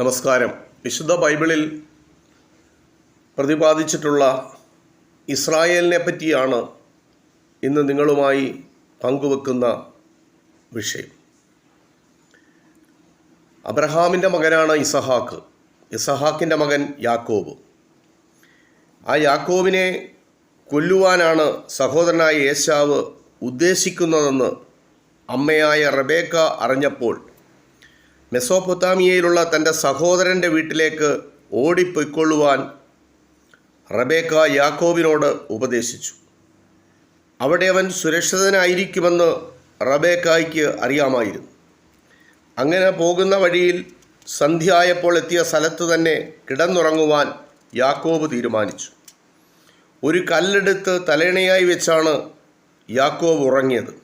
നമസ്കാരം. വിശുദ്ധ ബൈബിളിൽ പ്രതിപാദിച്ചിട്ടുള്ള ഇസ്രായേലിനെ പറ്റിയാണ് ഇന്ന് നിങ്ങളുമായി പങ്കുവെക്കുന്ന വിഷയം. അബ്രഹാമിന്റെ മകനാണ് ഇസഹാക്ക്. ഇസഹാക്കിന്റെ മകൻ യാക്കോബ്. ആ യാക്കോബിനെ കൊല്ലുവാനാണ് സഹോദരനായ യേശാവ് ഉദ്ദേശിക്കുന്നതെന്ന് അമ്മയായ റബേക്ക അറിഞ്ഞപ്പോൾ മെസോപ്പൊത്താമിയയിലുള്ള തന്റെ സഹോദരന്റെ വീട്ടിലേക്ക് ഓടിപ്പൊയ്ക്കൊള്ളുവാൻ റബേക്ക യാക്കോബിനോട് ഉപദേശിച്ചു. അവിടെ അവൻ സുരക്ഷിതനായിരിക്കുമെന്ന് റബേക്കായ്ക്ക് അറിയാമായിരുന്നു. അങ്ങനെ പോകുന്ന വഴിയിൽ സന്ധ്യയായപ്പോൾ എത്തിയ സ്ഥലത്ത് തന്നെ കിടന്നുറങ്ങുവാൻ യാക്കോബ് തീരുമാനിച്ചു. ഒരു കല്ലെടുത്ത് തലേണയായി വെച്ചാണ് യാക്കോബ് ഉറങ്ങിയത്.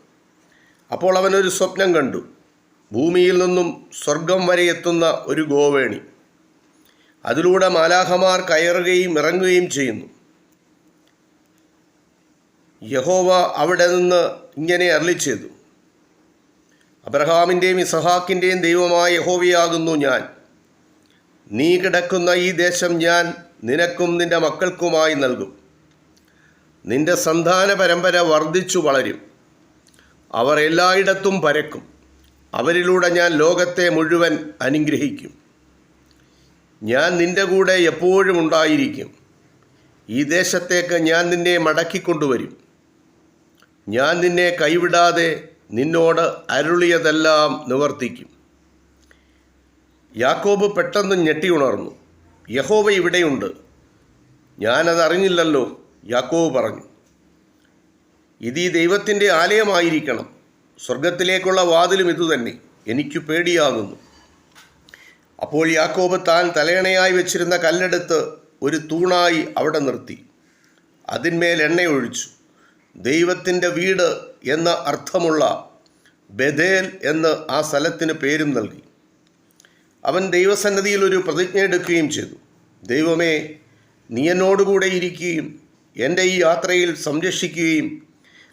അപ്പോൾ അവനൊരു സ്വപ്നം കണ്ടു. ഭൂമിയിൽ നിന്നും സ്വർഗം വരെ എത്തുന്ന ഒരു ഗോവേണി. അതിലൂടെ മാലാഹമാർ കയറുകയും ഇറങ്ങുകയും ചെയ്യുന്നു. യഹോവ അവിടെ നിന്ന് ഇങ്ങനെ അരളി ചെയ്തു അബ്രഹാമിന്റെയും ഇസഹാക്കിന്റെയും ദൈവമായ യഹോവയാകുന്നു ഞാൻ. നീ കിടക്കുന്ന ഈ ദേശം ഞാൻ നിനക്കും നിന്റെ മക്കൾക്കുമായി നൽകും. നിന്റെ സന്താന പരമ്പര വർദ്ധിച്ചു വളരും. അവർ എല്ലായിടത്തും പരക്കും. അവരിലൂടെ ഞാൻ ലോകത്തെ മുഴുവൻ അനുഗ്രഹിക്കും. ഞാൻ നിന്റെ കൂടെ എപ്പോഴും ഉണ്ടായിരിക്കും. ഈ ദേശത്തേക്ക് ഞാൻ നിന്നെ മടക്കിക്കൊണ്ടുവരും. ഞാൻ നിന്നെ കൈവിടാതെ നിന്നോട് അരുളിയതെല്ലാം നിവർത്തിക്കും. യാക്കോബ് പെട്ടെന്ന് ഞെട്ടി ഉണർന്നു. യഹോവ ഇവിടെയുണ്ട്. ഞാനത് അറിഞ്ഞില്ലല്ലോ യാക്കോബ് പറഞ്ഞു. ഇത് ഈ ദൈവത്തിന്റെ ആലയമായിരിക്കണം. സ്വർഗത്തിലേക്കുള്ള വാതിലും ഇതുതന്നെ. എനിക്ക് പേടിയാകുന്നു. അപ്പോൾ യാക്കോബ് താൻ തലയണയായി വെച്ചിരുന്ന കല്ലെടുത്ത് ഒരു തൂണായി അവിടെ നിർത്തി. അതിന്മേൽ എണ്ണയൊഴിച്ചു. ദൈവത്തിന്റെ വീട് എന്ന അർത്ഥമുള്ള ബദേൽ എന്ന് ആ സ്ഥലത്തിന് പേരും നൽകി. അവൻ ദൈവസന്നദ്ധിയിൽ ഒരു പ്രതിജ്ഞ എടുക്കുകയും ചെയ്തു. ദൈവമേ നീ എന്നോടുകൂടെ ഇരിക്കുകയും എന്റെ ഈ യാത്രയിൽ സംരക്ഷിക്കുകയും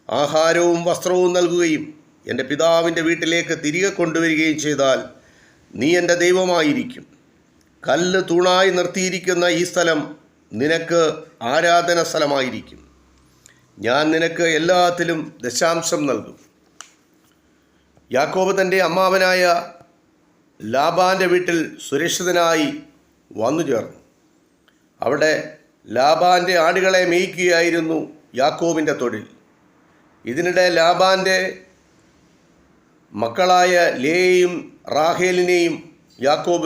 ആഹാരവും വസ്ത്രവും നൽകുകയും എന്റെ പിതാവിന്റെ വീട്ടിലേക്ക് തിരികെ കൊണ്ടുവരികയും ചെയ്താൽ നീ എന്റെ ദൈവമായിരിക്കും. കല്ല് തൂണായി നിർത്തിയിരിക്കുന്ന ഈ സ്ഥലം നിനക്ക് ആരാധന സ്ഥലമായിരിക്കും. ഞാൻ നിനക്ക് എല്ലാത്തിലും ദശാംശം നൽകും. യാക്കോബ് തന്റെ അമ്മാവനായ ലാബാന്റെ വീട്ടിൽ സുരക്ഷിതനായി വന്നു ചേർന്നു. അവിടെ ലാബാന്റെ ആടുകളെ മേയ്ക്കുകയായിരുന്നു യാക്കോബിന്റെ തൊഴിൽ. ഇതിനിടെ ലാബാന്റെ മക്കളായ ലേയെയും റാഹേലിനെയും യാക്കോബ്